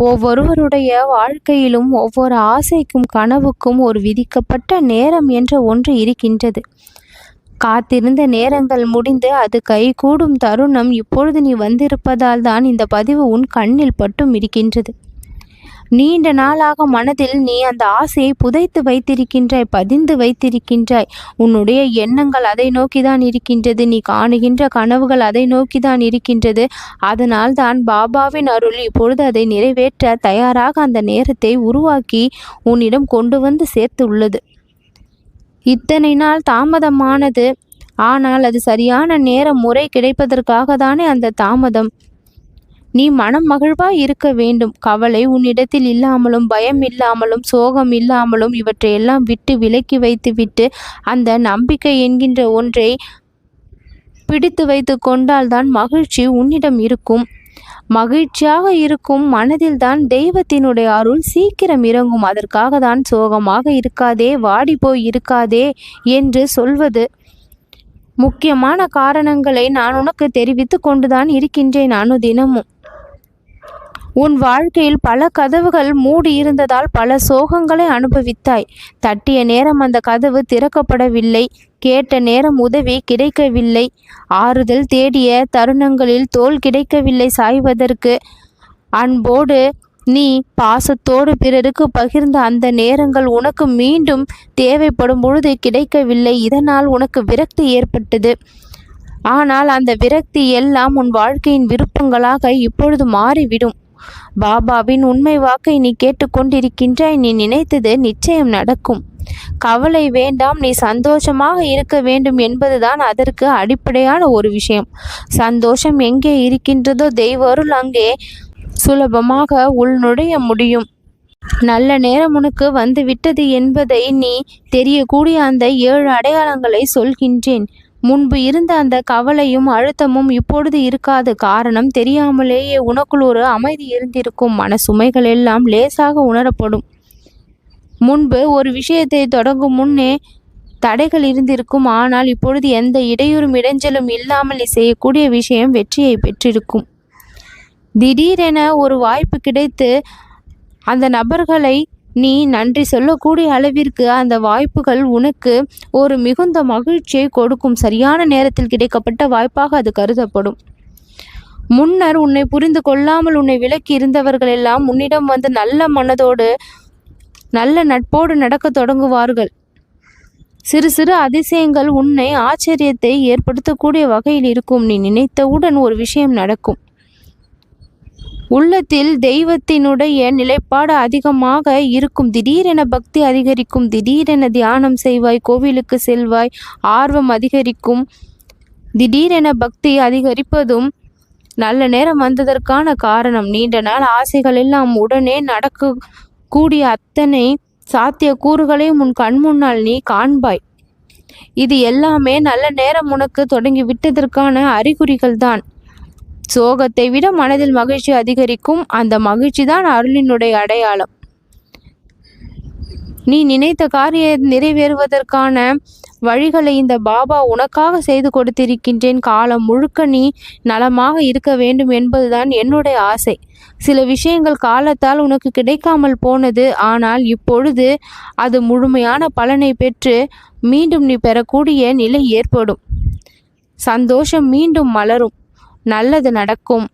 ஒவ்வொருவருடைய வாழ்க்கையிலும் ஒவ்வொரு ஆசைக்கும் கனவுக்கும் ஒரு விதிக்கப்பட்ட நேரம் என்ற ஒன்று இருக்கின்றது. காத்திருந்த நேரங்கள் முடிந்து அது கைகூடும் தருணம் இப்பொழுது நீ வந்திருப்பதால் தான் இந்த பதிவு உன் கண்ணில் பட்டும் இருக்கின்றது. நீண்ட நாளாக மனதில் நீ அந்த ஆசையை புதைத்து வைத்திருக்கின்றாய் பதிந்து வைத்திருக்கின்றாய். உன்னுடைய எண்ணங்கள் அதை நோக்கிதான் இருக்கின்றது. நீ காணுகின்ற கனவுகள் அதை நோக்கிதான் இருக்கின்றது. அதனால் தான் பாபாவின் அருள் இப்பொழுது அதை நிறைவேற்ற தயாராக அந்த நேரத்தை உருவாக்கி உன்னிடம் கொண்டு வந்து சேர்த்து உள்ளது இத்தனை நாள் தாமதமானது. ஆனால் அது சரியான நேரம் முறை கிடைப்பதற்காக தானே அந்த தாமதம். நீ மனம் மகிழ்வா இருக்க வேண்டும். கவலை உன்னிடத்தில் இல்லாமலும் பயம் இல்லாமலும் சோகம் இல்லாமலும் இவற்றையெல்லாம் விட்டு விலக்கி வைத்துவிட்டு அந்த நம்பிக்கை என்கின்ற ஒன்றை பிடித்து வைத்து கொண்டால்தான் மகிழ்ச்சி உன்னிடம் இருக்கும். மகிழ்ச்சியாக இருக்கும் மனதில்தான் தெய்வத்தினுடைய அருள் சீக்கிரம் இறங்கும். அதற்காக தான் சோகமாக இருக்காதே வாடி போய் இருக்காதே என்று சொல்வது முக்கியமான காரணங்களை நான் உனக்கு தெரிவித்து கொண்டுதான் இருக்கின்றேன். அனுதினமும் உன் வாழ்க்கையில் பல கதவுகள் மூடி இருந்ததால் பல சோகங்களை அனுபவித்தாய். தட்டிய நேரம் அந்த கதவு திறக்கப்படவில்லை. கேட்ட நேரம் உதவி கிடைக்கவில்லை. ஆறுதல் தேடிய தருணங்களில் தோல் கிடைக்கவில்லை சாய்வதற்கு. அன்போடு நீ பாசத்தோடு பிறருக்கு பகிர்ந்த அந்த நேரங்கள் உனக்கு மீண்டும் தேவைப்படும் பொழுது கிடைக்கவில்லை. இதனால் உனக்கு விரக்தி ஏற்பட்டது. ஆனால் அந்த விரக்தி எல்லாம் உன் வாழ்க்கையின் விருப்பங்களாக இப்பொழுது மாறிவிடும். பாபாவின் உண்மை வாக்கை நீ கேட்டுக்கொண்டிருக்கின்றாய் நீ நினைத்தது நிச்சயம் நடக்கும். கவலை வேண்டாம் நீ சந்தோஷமாக இருக்க வேண்டும் என்பதுதான் அதற்கு அடிப்படையான ஒரு விஷயம். சந்தோஷம் எங்கே இருக்கின்றதோ தெய்வருள் அங்கே சுலபமாக உள்நுழைய முடியும். நல்ல நேரம் உனக்கு வந்து விட்டது என்பதை நீ தெரியக்கூடிய அந்த ஏழு அடையாளங்களை சொல்கின்றேன். முன்பு இருந்த அந்த கவலையும் அழுத்தமும் இப்பொழுது இருக்காது. காரணம் தெரியாமலேயே உனக்குள் ஒரு அமைதி இருந்திருக்கும். மன சுமைகள் எல்லாம் லேசாக உணரப்படும். முன்பு ஒரு விஷயத்தை தொடங்கும் முன்னே தடைகள் இருந்திருக்கும். ஆனால் இப்பொழுது எந்த இடையூறும் இடைஞ்சலும் இல்லாமல் நீ செய்யக்கூடிய விஷயம் வெற்றியை பெற்றிருக்கும். திடீரென ஒரு வாய்ப்பு கிடைத்து அந்த நபர்களை நீ நன்றி சொல்லக்கூடிய அளவிற்கு அந்த வாய்ப்புகள் உனக்கு ஒரு மிகுந்த மகிழ்ச்சியை கொடுக்கும். சரியான நேரத்தில் கிடைக்கப்பட்ட வாய்ப்பாக அது கருதப்படும். முன்னர் உன்னை புரிந்து கொள்ளாமல் உன்னை விலக்கி இருந்தவர்கள் எல்லாம் உன்னிடம் வந்து நல்ல மனதோடு நல்ல நட்போடு நடக்க தொடங்குவார்கள். சிறு சிறு அதிசயங்கள் உன்னை ஆச்சரியத்தை ஏற்படுத்தக்கூடிய வகையில் இருக்கும். நீ நினைத்தவுடன் ஒரு விஷயம் நடக்கும். உள்ளத்தில் தெய்வத்தினுடைய நிலைப்பாடு அதிகமாக இருக்கும். திடீரென பக்தி அதிகரிக்கும். திடீரென தியானம் செய்வாய். கோவிலுக்கு செல்வாய். ஆர்வம் அதிகரிக்கும். திடீரென பக்தி அதிகரிப்பதும் நல்ல நேரம் வந்ததற்கான காரணம். நீண்ட நாள் ஆசைகள் எல்லாம் உடனே நடக்க கூடிய அத்தனை சாத்திய கூறுகளையும் உன் கண் முன்னால் நீ காண்பாய். இது எல்லாமே நல்ல நேரம் உனக்கு தொடங்கி விட்டதற்கான அறிகுறிகள் தான் சோகத்தை விட மனதில் மகிழ்ச்சி அதிகரிக்கும். அந்த மகிழ்ச்சி தான் அருளினுடைய அடையாளம். நீ நினைத்த காரிய நிறைவேறுவதற்கான வழிகளை இந்த பாபா உனக்காக செய்து கொடுத்திருக்கின்றேன். காலம் முழுக்க நீ நலமாக இருக்க வேண்டும் என்பதுதான் என்னுடைய ஆசை. சில விஷயங்கள் காலத்தால் உனக்கு கிடைக்காமல் போனது. ஆனால் இப்பொழுது அது முழுமையான பலனை பெற்று மீண்டும் நீ பெறக்கூடிய நிலை ஏற்படும். சந்தோஷம் மீண்டும் மலரும். நல்லது நடக்கும்.